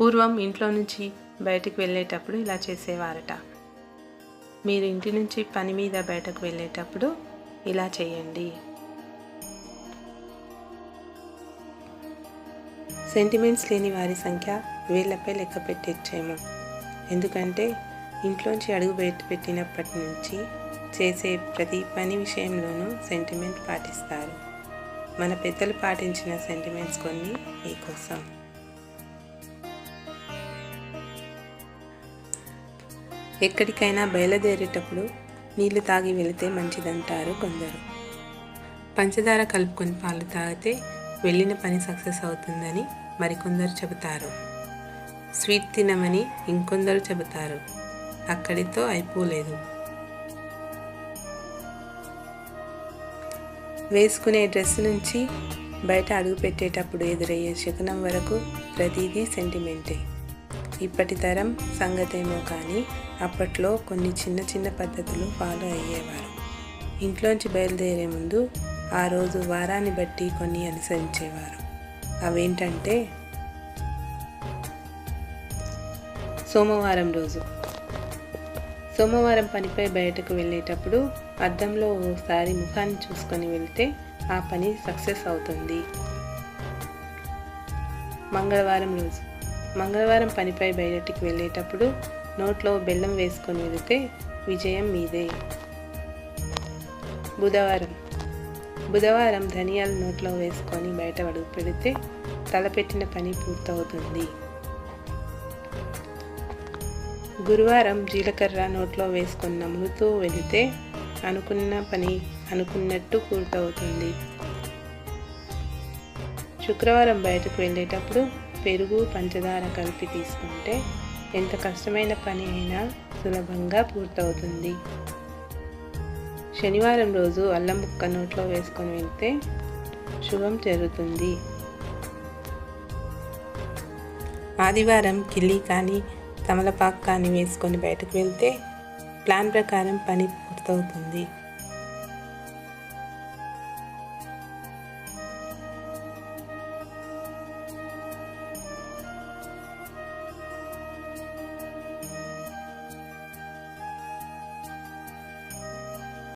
పూర్వం ఇంట్లో నుంచి బయటకు వెళ్ళేటప్పుడు ఇలా చేసేవారట. మీరు ఇంటి నుంచి పని మీద బయటకు వెళ్ళేటప్పుడు ఇలా చేయండి. సెంటిమెంట్స్ లేని వారి సంఖ్య వేళ్ళపై లెక్క పెట్టేచ్చేమో ఎందుకంటే ఇంట్లోంచి అడుగు బయట పెట్టినప్పటి నుంచి చేసే ప్రతి పని విషయంలోనూ సెంటిమెంట్ పాటిస్తారు. మన పెద్దలు పాటించిన సెంటిమెంట్స్ కొన్ని మీకోసం. ఎక్కడికైనా బయలుదేరేటప్పుడు నీళ్ళు తాగి వెళితే మంచిదంటారు కొందరు. పంచదార కలుపుకొని పాలు తాగితే వెళ్ళిన పని సక్సెస్ అవుతుందని మరికొందరు చెబుతారు. స్వీట్ తినమని ఇంకొందరు చెబుతారు. అక్కడితో అయిపోలేదు. వేసుకునే డ్రెస్ నుంచి బయట అడుగు పెట్టేటప్పుడు ఎదురయ్యే శకునం వరకు ప్రతిదీ సెంటిమెంటే. ఇప్పటి తరం సంగతేమో కానీ అప్పట్లో కొన్ని చిన్న చిన్న పద్ధతులు ఫాలో అయ్యేవారు. ఇంట్లోంచి బయలుదేరే ముందు ఆ రోజు వారాన్ని బట్టి కొన్ని అనుసరించేవారు. అవేంటంటే సోమవారం రోజు. సోమవారం పనిపై బయటకు వెళ్ళేటప్పుడు అద్దంలో ఓసారి ముఖాన్ని చూసుకొని వెళ్తే ఆ పని సక్సెస్ అవుతుంది. మంగళవారం రోజు. మంగళవారం పనిపై బయటికి వెళ్ళేటప్పుడు నోట్లో బెల్లం వేసుకొని వెళితే విజయం మీదే. బుధవారం. బుధవారం ధనియాలు నోట్లో వేసుకొని బయట అడుగు పెడితే తలపెట్టిన పని పూర్తవుతుంది. గురువారం జీలకర్ర నోట్లో వేసుకొని నములుతూ వెళితే అనుకున్న పని అనుకున్నట్టు పూర్తవుతుంది. శుక్రవారం బయటకు వెళ్ళేటప్పుడు పెరుగు పంచదార కలిపి తీసుకుంటే ఎంత కష్టమైన పని అయినా సులభంగా పూర్తవుతుంది. శనివారం రోజు అల్లం ముక్క నోట్లో వేసుకొని వెళ్తే శుభం జరుగుతుంది. ఆదివారం కిల్లి కానీ తమలపాకు కానీ వేసుకొని బయటకు వెళ్తే ప్లాన్ ప్రకారం పని పూర్తవుతుంది.